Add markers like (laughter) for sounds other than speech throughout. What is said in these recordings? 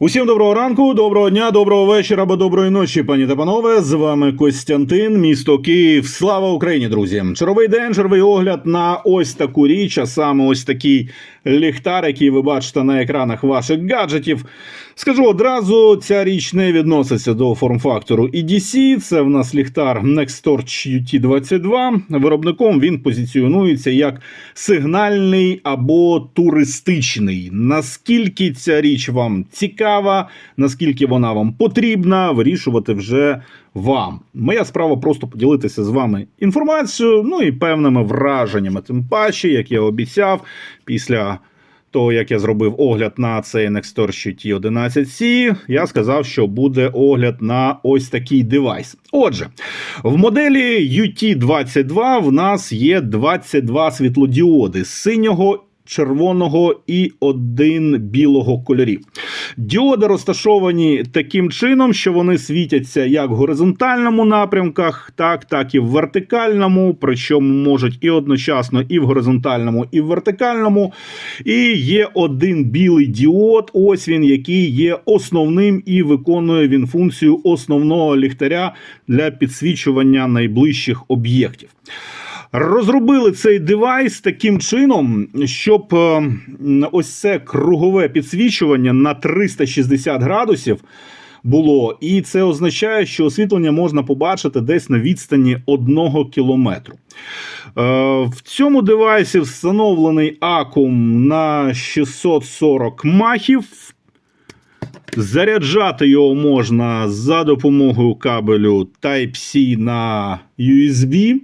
Усім доброго ранку, доброго дня, доброго вечора або доброї ночі, пані та панове. З вами Костянтин, місто Київ. Слава Україні, друзі! Черговий день, черговий огляд на ось таку річ, а саме ось такий ліхтар, який ви бачите на екранах ваших гаджетів. Скажу одразу, ця річ не відноситься до форм-фактору EDC. Це в нас ліхтар Nextorch UT22. Виробником він позиціонується як сигнальний або туристичний. Наскільки ця річ вам цікава, наскільки вона вам потрібна, вирішувати вже вам. Моя справа просто поділитися з вами інформацією, ну і певними враженнями. Тим паче, як я обіцяв, після того, як я зробив огляд на цей Nextor T11C, я сказав, що буде огляд на ось такий девайс. Отже, в моделі UT22 в нас є 22 світлодіоди синього. Червоного і один білого кольорів. Діоди розташовані таким чином, що вони світяться як в горизонтальному напрямках, так, так і в вертикальному, причому можуть і одночасно і в горизонтальному, і в вертикальному. І є один білий діод, ось він, який є основним і виконує він функцію основного ліхтаря для підсвічування найближчих об'єктів. Розробили цей девайс таким чином, щоб е, ось це кругове підсвічування на 360 градусів було, і це означає, що освітлення можна побачити десь на відстані 1 кілометру. Е, В цьому девайсі встановлений акум на 640 махів. Заряджати його можна за допомогою кабелю Type-C на USB.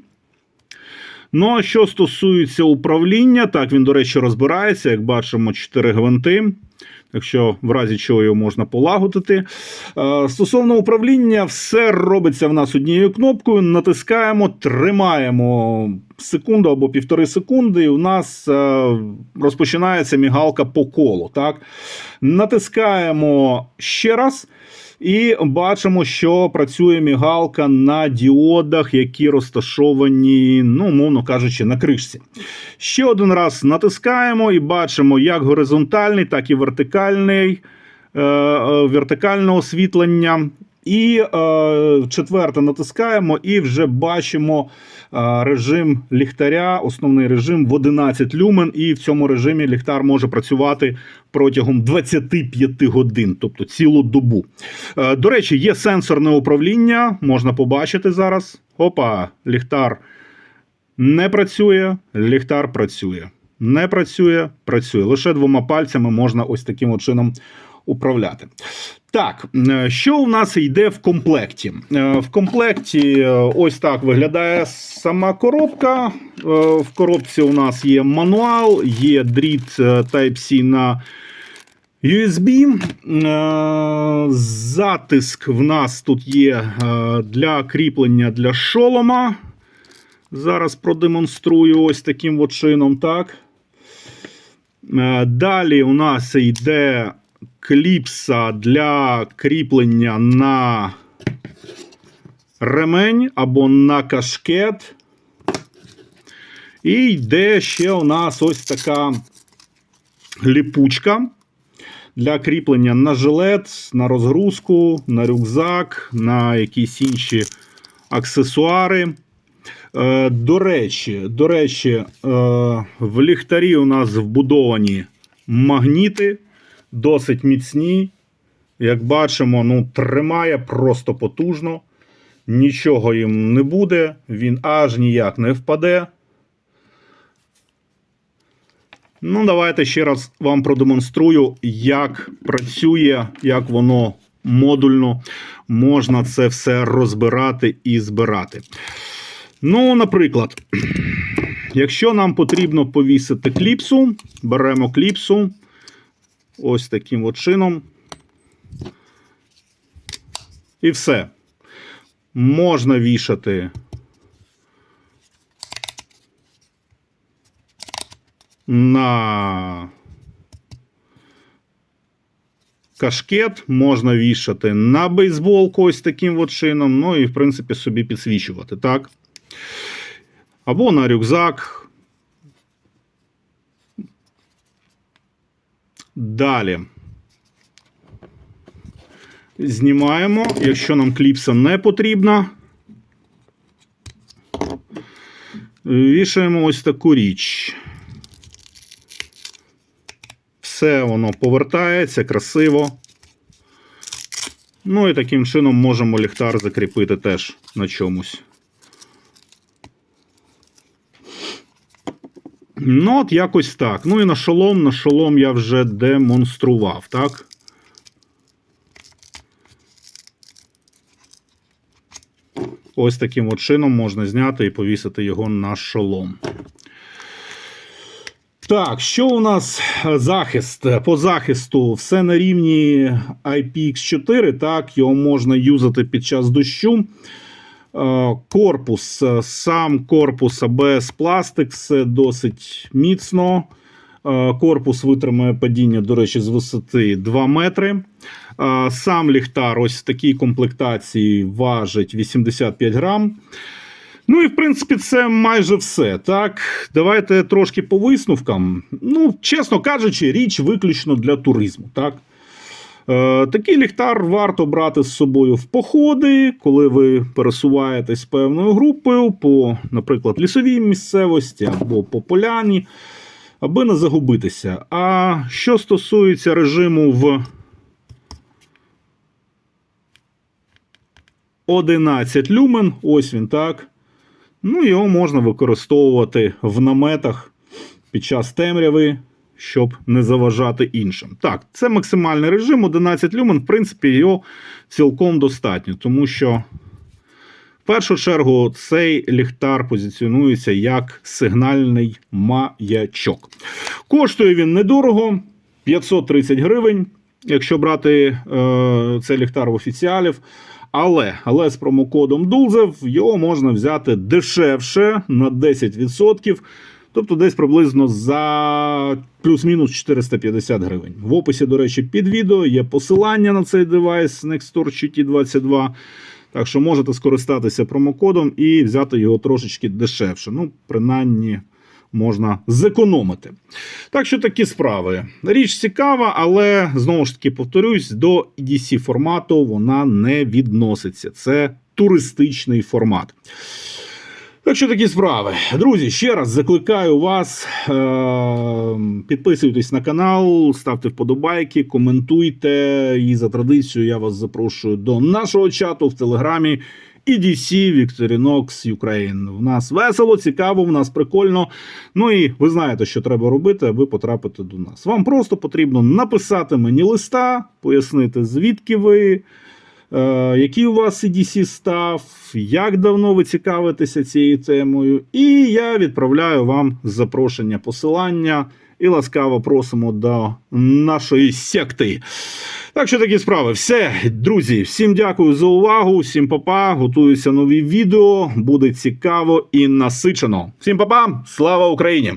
Ну, а що стосується управління, так він, до речі, розбирається. Як бачимо, 4 гвинти. Якщо в разі чого його можна полагодити. Е, Стосовно управління, все робиться в нас однією кнопкою. Натискаємо, тримаємо секунду або півтори секунди, і у нас е, розпочинається мігалка по колу. Так? Натискаємо ще раз. І бачимо, що працює мігалка на діодах, які розташовані, ну, мовно кажучи, на кришці. Ще один раз натискаємо і бачимо як горизонтальний, так і вертикальний, е, е, вертикальне освітлення. І е, четверте натискаємо, і вже бачимо режим ліхтаря, основний режим в 11 люмен. І в цьому режимі ліхтар може працювати протягом 25 годин, тобто цілу добу. Е, до речі, є сенсорне управління, можна побачити зараз. Опа, ліхтар не працює, ліхтар працює. Не працює, працює. Лише двома пальцями можна ось таким чином управляти. Так, е, що у нас йде в комплекті? Е, В комплекті е, ось так виглядає сама коробка. В коробці у нас є мануал, є дріт Type-C на USB. Затиск в нас тут є для кріплення для шолома. Зараз продемонструю ось таким от чином. Так. Далі у нас йде кліпса для кріплення на ремень або на кашкет. І йде ще у нас ось така ліпучка для кріплення на жилет, на розгрузку, на рюкзак, на якісь інші аксесуари. Е, До речі, до речі, е, в ліхтарі у нас вбудовані магніти, досить міцні. Як бачимо, ну, тримає просто потужно. Нічого їм не буде, він аж ніяк не впаде. Ну, давайте ще раз вам продемонструю, як працює, як воно модульно можна це все розбирати і збирати. Ну, наприклад, (clears throat) якщо нам потрібно повісити кліпсу, беремо кліпсу ось таким от чином. І все. Можна вішати на кашкет, можна вішати на бейсболку ось таким от чином, ну і, в принципі, собі підсвічувати, так? Або на рюкзак. Далі. Знімаємо, якщо нам кліпса не потрібна. Вішаємо ось таку річ. Все воно повертається красиво. Ну і таким чином можемо ліхтар закріпити теж на чомусь. Ну, от якось так. Ну і на шолом, на шолом я вже демонстрував, так? Ось таким от чином можна зняти і повісити його на шолом. Так, що у нас захист? По захисту все на рівні IPX4, так, його можна юзати під час дощу. Е, Корпус, е, сам корпус ABS пластик, все досить міцно. Е, Корпус витримує падіння, до речі, з висоти 2 метри. Сам ліхтар ось в такій комплектації важить 85 грам. Ну і в принципі це майже все. Так, давайте трошки по висновкам. Ну, чесно кажучи, річ виключно для туризму. Так. Е, такий ліхтар варто брати з собою в походи, коли ви пересуваєтесь певною групою по, наприклад, лісовій місцевості або по поляні, аби не загубитися. А що стосується режиму в 11 люмен, ось він так. Ну, його можна використовувати в наметах під час темряви, щоб не заважати іншим. Так, це максимальний режим, 11 люмен, в принципі, його цілком достатньо, тому що в першу чергу цей ліхтар позиціонується як сигнальний маячок. Коштує він недорого 530 гривень, якщо брати е, цей ліхтар в офіціалів. Але, але з промокодом Дулзев його можна взяти дешевше на 10%. Тобто десь приблизно за плюс-мінус 450 гривень. В описі, до речі, під відео є посилання на цей девайс Nextdoor GT22. Так що можете скористатися промокодом і взяти його трошечки дешевше. Ну, принаймні, можна зекономити. Так що такі справи. Річ цікава, але знову ж таки повторюсь, до EDC формату вона не відноситься. Це туристичний формат. Так що такі справи. Друзі, ще раз закликаю вас. Е- підписуйтесь на канал, ставте вподобайки, коментуйте. І за традицією я вас запрошую до нашого чату в телеграмі. EDC Victorinox Ukraine. В нас весело, цікаво, в нас прикольно. Ну і ви знаєте, що треба робити, аби потрапити до нас. Вам просто потрібно написати мені листа, пояснити, звідки ви. Е, який у вас EDC став, як давно ви цікавитеся цією темою, і я відправляю вам запрошення посилання і ласкаво просимо до нашої секти. Так що такі справи. Все, друзі, всім дякую за увагу, всім папа. Готуються нові відео. Буде цікаво і насичено. Всім папа, слава Україні!